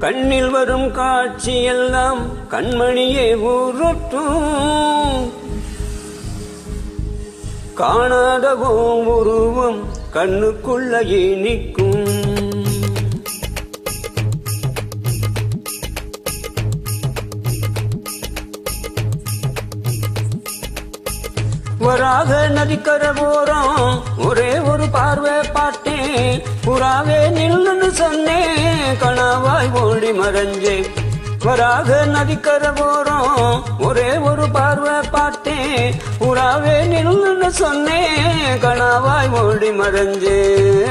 கண்ணில் வரும் காட்சி எல்லாம் கண்மணியே ஊருட்டும் காணாதவோ உருவம் கண்ணுக்குள்ளே நிற்கும் வராக நதிக்கர போறோம். ஒரே ஒரு பார்வை பார்த்தேன். புறாவே நில்லுன்னு சொன்னேன். கணவாய் ஓடி மறைஞ்சேன். வராக நதிக்கர போறோம். ஒரே ஒரு பார்வை பார்த்தேன். புறாவே நில்லுன்னு சொன்னேன். கணவாய் ஓடி மறைஞ்சேன்.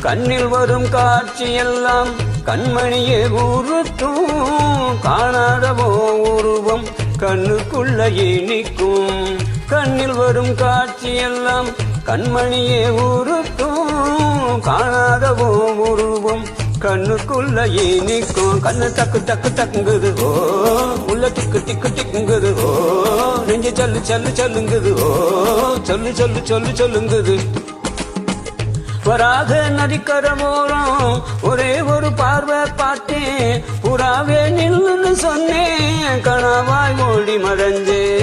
கண்ணில் வரும் காட்சி எல்லாம் கண்மணியே ஊருட்டும் காணாதவோ உருவம். கண்ணுக்குள்ள நிற்கும் கண்ணில் வரும் காட்சியெல்லாம் கண்மணியே உருக்கும். காணாதவோ உருவம் கண்ணுக்குள்ள நிற்கும் கண்ணு டக்கு டக்கு டக்குங்குது. ஓ உள்ள டிக்கு டிக்கு டிக்குங்குது. ஓ நெஞ்சு சொல்லு சல்லு சொல்லுங்குது. ஓ சொல்லு சொல்லு சொல்லு சொல்லுங்குது. வராக நதிக்கரமோரம் ஒரே ஒரு பார்வை பார்த்தேன். புறாவே நில்லுன்னு சொன்னேன் கணவாய் ஓடி மறைஞ்சேன்.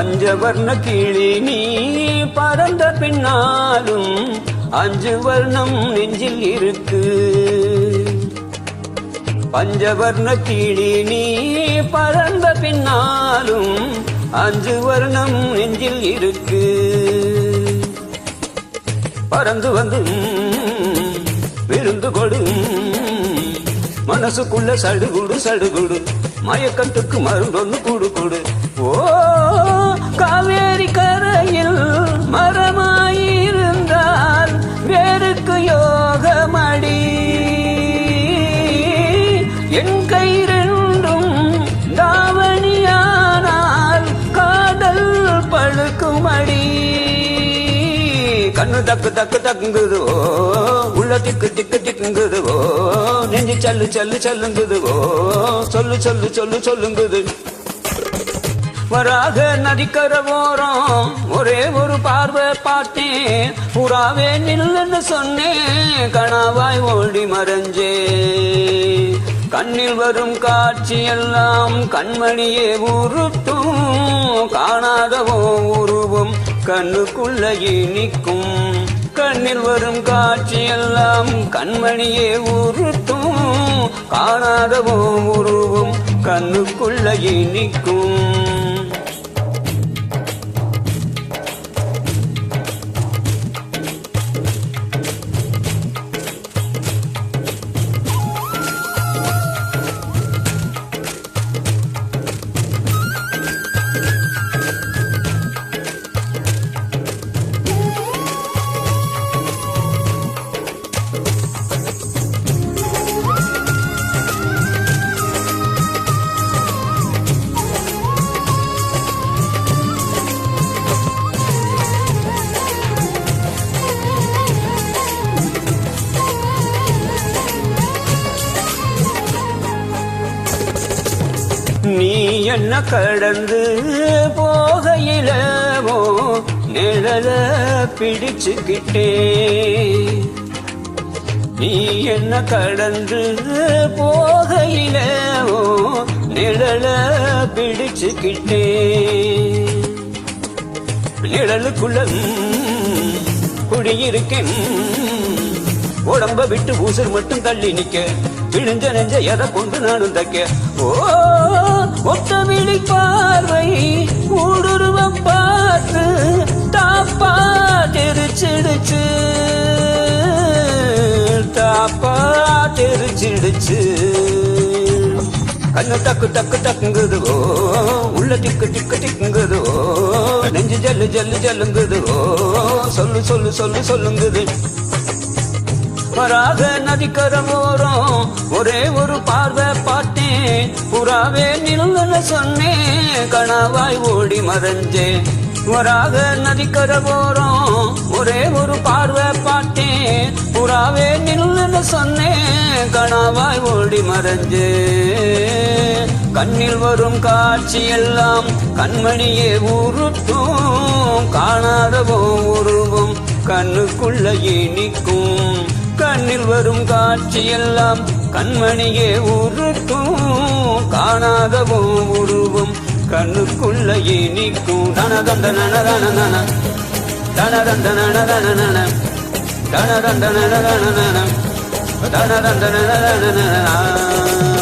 பஞ்சவர்ண கிளி நீ பறந்த பின்னாலும் அஞ்சு வர்ணம் நெஞ்சில் இருக்கு. பஞ்சவர்ண கிளி நீ பறந்த பின்னாலும் அஞ்சு வர்ணம் நெஞ்சில் இருக்கு. பறந்து வந்து விருந்து கொடும் மனசுக்குள்ள சடுகுடு சடுகுடு. மயக்கத்துக்கு மருந்தொன்னு கூடு கூடு. ஓ காவேரி கரையில் மர கண்ணு தக்கு தக்கு தக்குங்குதுவோ உள்ள திக்கு திக்கு திக்குங்குதுவோ நெஞ்சு சல்லு சல்லு சல்லுங்குதுவோ சொல்லு சொல்லு சொல்லு சொல்லுங்குது. வராக நதிக்கர ஓரம் ஒரே ஒரு பார்வை பார்த்தேன். புறாவே நில்லுன்னு சொன்னேன் கணவாய் ஓடி மறைஞ்சே கண்ணில் வரும் காட்சி எல்லாம் கண்மணியே உருட்டும் காணாதவோ உருவம். கண்ணுக்குள்ள இனிக்கும். கண்ணில் வரும் காட்சி எல்லாம் கண்மணியே உருட்டும் காணாதவோ உருவும் கண்ணுக்குள்ள இனிக்கும். நீ என்ன கடந்து போகையிலவோ நிழல பிடிச்சுக்கிட்டே. நீ என்ன கடந்து போகையிலவோ நிழல பிடிச்சுக்கிட்டே. நிழலுக்குள்ள குடியிருக்கேன். உடம்ப விட்டு ஊசர் மட்டும் தள்ளி நிக்க விழுஞ்ச நெஞ்ச எதை கொண்டு நானும் தைக்க ஓ ஒத்த விழி பார்வை ஊடுருவம் பார்த்து தாப்பா தெரிச்சிடுச்சு தாப்பா தெரிச்சிடுச்சு கண்ணு டக்கு டக்கு டக்குங்குது உள்ள டிக்கு டிக்கு டிக்குங்குது நெஞ்சு ஜல்லு ஜல்லு ஜல்லுங்குதுவோ சொல்லு சொல்லு சொல்லு சொல்லுங்குது. வராக நதிக்கரவோரம் ஒரே ஒரு பார்வை பார்த்தேன். புறாவே நில்லுன்னு சொன்னேன் கணவாய் ஓடி மறைஞ்சேன். வராக நதிக்கரவோரம் ஒரே ஒரு பார்வை பார்த்தேன். புறாவே நில்லுன்னு சொன்னேன் கணவாய் ஓடி மறைஞ்சேன். கண்ணில் வரும் காட்சி எல்லாம் கண்மணியே உருட்டும். காணாதவோ உருவம் கண்ணுக்குள்ள இனிக்கும். கண்ணில் வரும் காட்சி எல்லாம் கண்மணியே உருக்கும் காணாதவோ உருவும். கண்ணுக்குள்ள இனிக்கும் தனதந்த நனதன நன தனதந்த நனதன நன தனதந்த நனதன நன தனதந்த நனதன